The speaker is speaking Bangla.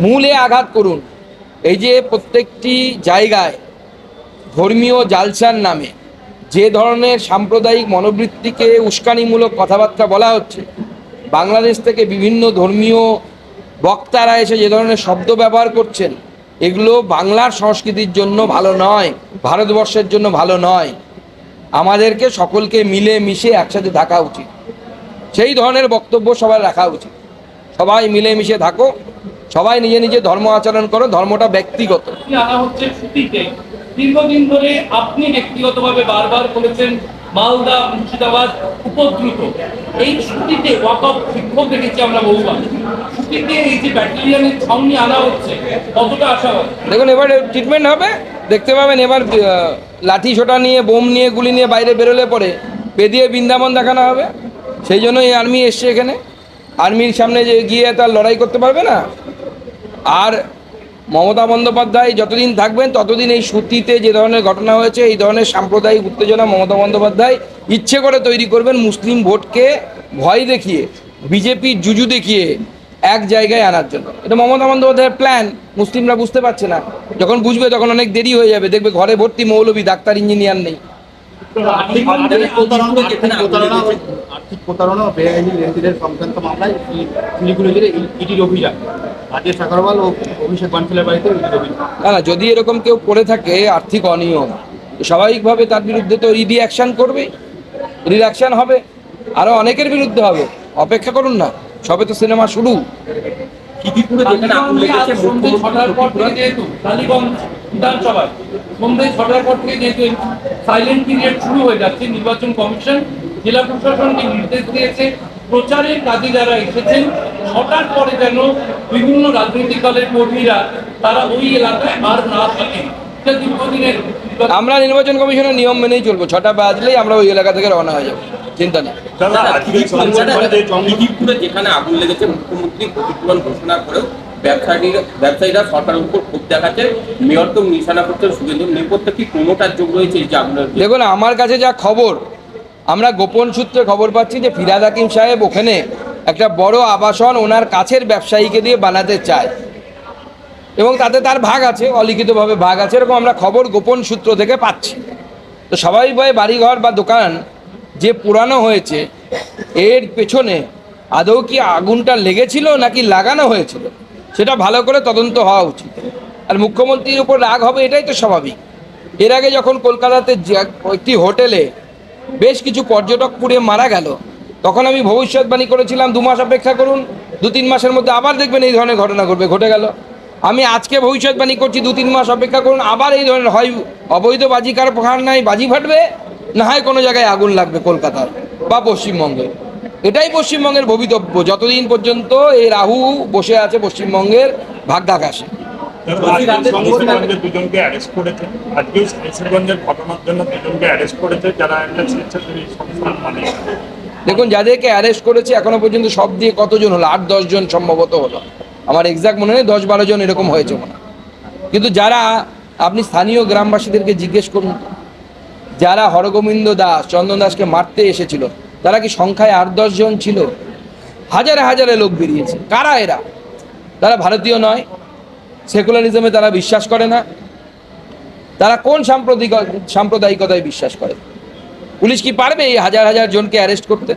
মূলে আঘাত করুন। এই যে প্রত্যেকটি জায়গায় ধর্মীয় জালসার নামে যে ধরনের সাম্প্রদায়িক মনোবৃত্তিকে উস্কানিমূলক কথাবার্তা বলা হচ্ছে, বাংলাদেশ থেকে বিভিন্ন ধর্মীয় বক্তারা এসে যে ধরনের শব্দ ব্যবহার করছেন, এগুলো বাংলার সংস্কৃতির জন্য ভালো নয়, ভারতবর্ষের জন্য ভালো নয়। আমাদেরকে সকলকে মিলে মিশে একসাথে থাকা উচিত। সেই ধরনের বক্তব্য সবার রাখা উচিত। সবাই মিলে মিশে থাকো। সবাই নিজে নিজে ধর্ম আচরণ করো ধর্মটা ব্যক্তিগত। আনা হচ্ছে দীর্ঘদিন ধরে আপনি ব্যক্তিগতভাবে বারবার বলেছেন মালদা মুর্শিদাবাদ উপদ্রুত। এই ছুটিতে ওয়াকফ দেখেছি আমরা বহুবার। ছুটিতে এই যে ব্যাটালিয়নের আনা হচ্ছে কতটা আশাবাদ দেখুন এবার ট্রিটমেন্ট হবে। দেখতে পাবেন এবার লাঠি ছোটা নিয়ে বোম নিয়ে গুলি নিয়ে বাইরে বেরোলে পরে বেদিয়ে বৃন্দাবন দেখানো হবে। সেই জন্য এই আর্মি এসছে এখানে। আর্মির সামনে যে গিয়ে তার লড়াই করতে পারবে না? আর মমতা বন্দ্যোপাধ্যায় যতদিন থাকবেন ততদিন এই সুতিতে যে ধরনের ঘটনা হয়েছে এই ধরনের সাম্প্রদায়িক উত্তেজনা মমতা বন্দ্যোপাধ্যায় ইচ্ছে করে তৈরি করবেন মুসলিম ভোটকে ভয় দেখিয়ে বিজেপির জুজু দেখিয়ে এক জায়গায় আনার জন্য। এটা মমতা বন্দ্যোপাধ্যায়ের প্ল্যান মুসলিমরা বুঝতে পারছে না। যখন বুঝবে তখন অনেক দেরি হয়ে যাবে। দেখবে ঘরে ভর্তি মৌলবী ডাক্তার ইঞ্জিনিয়ার নেই। আর্থিক প্রতারণা বেআইনি লেনদেনের সংক্রান্ত মামলায় শিলিগুড়ি জেলে ইডির অভিযান রাজেশ আগরওয়াল ও অভিষেক বানসালের বাড়িতে না না যদি এরকম কেউ করে থাকে আর্থিক অনিয়ম। স্বাভাবিকভাবে তার বিরুদ্ধে তো ইডি অ্যাকশন করবে রিঅ্যাকশন হবে আরও অনেকের বিরুদ্ধে হবে। অপেক্ষা করুন না সবে তো সিনেমা শুরু। বিধানসভায় ছটার পর থেকে যেহেতু সাইলেন্ট পিরিয়ড হয়ে যাচ্ছে নির্বাচন কমিশন জেলা প্রশাসনকে নির্দেশ দিয়েছে প্রচারের কাজে যারা এসেছেন ছটার পরে যেন বিভিন্ন রাজনৈতিক দলের কর্মীরা তারা ওই এলাকায় আর না থাকেন দীর্ঘদিনের আমরা নির্বাচন কমিশনের নিয়ম মেনেই চলবো। ছটা বাজলেই আমরা ওই এলাকা থেকে রওনা হয়ে যাব। চিন্তা নেই। যেখানে আগুন লেগেছে মুখ্যমন্ত্রী ক্ষতিপূরণ ঘোষণা করেও ব্যবসায়ীরা ব্যবসায়ীরা সরকারের উপর ক্ষোভ দেখাচ্ছে। মেয়রকেও নিশানা করছেন শুভেন্দু নেপথ্যে কি কোনোটার যোগ রয়েছে এই যে আগুনের দেখুন আমার কাছে যা খবর আমরা গোপন সূত্রে খবর পাচ্ছি যে ফিরাদ হাকিম সাহেব ওখানে একটা বড় আবাসন ওনার কাছের ব্যবসায়ীকে দিয়ে বানাতে চায়। এবং তাতে তার ভাগ আছে, অলিখিতভাবে ভাগ আছে, এরকম আমরা খবর গোপন সূত্র থেকে পাচ্ছি। তো স্বাভাবিকভাবে বাড়িঘর বা দোকান যে পুরানো হয়েছে, এর পেছনে আদৌ কি আগুনটা লেগেছিল নাকি লাগানো হয়েছিল? সেটা ভালো করে তদন্ত হওয়া উচিত। আর মুখ্যমন্ত্রীর উপর রাগ হবে এটাই তো স্বাভাবিক। এর আগে যখন কলকাতাতে একটি হোটেলে বেশ কিছু পর্যটক পুড়ে মারা গেল তখন আমি ভবিষ্যৎবাণী করেছিলাম, দু মাস অপেক্ষা করুন, দু তিন মাসের মধ্যে আবার দেখবেন এই ধরনের ঘটনা ঘটবে, ঘটে গেল। আমি আজকে ভবিষ্যৎবাণী করছি, দু তিন মাস অপেক্ষা করুন, আবার এই ধরনের হয়, অবৈধ বাজি কার নাই, বাজি ফাটবে, না হয় কোনো জায়গায় আগুন লাগবে কলকাতার বা পশ্চিমবঙ্গে এটাই পশ্চিমবঙ্গের ভবিতব্য, যতদিন পর্যন্ত এই রাহু বসে আছে পশ্চিমবঙ্গের ভাগ্যাকাশে যারা দেখুন, যাদেরকে অ্যারেস্ট করেছে, এখনও পর্যন্ত সব দিয়ে কতজন হলো? আট, দশ জন সম্ভবত হলো। আমার এক্সাক্ট মনে নেই, দশ, বারো জন এরকম হয়েছে মনে কিন্তু যারা, আপনি স্থানীয় গ্রামবাসীদেরকে জিজ্ঞেস করুন যারা হরগোবিন্দ দাস, চন্দন দাসকে মারতে এসেছিল, তারা কি সংখ্যায় আট জন ছিল? হাজারে হাজারে লোক বেরিয়েছে। কারা এরা? তারা ভারতীয় নয়। সেকুলারিজমে তারা বিশ্বাস করে না। তারা কোন সাম্প্রদায়িক সাম্প্রদায়িকতায় বিশ্বাস করে? পুলিশ কি পারবে এই হাজার হাজার জনকে অ্যারেস্ট করতে?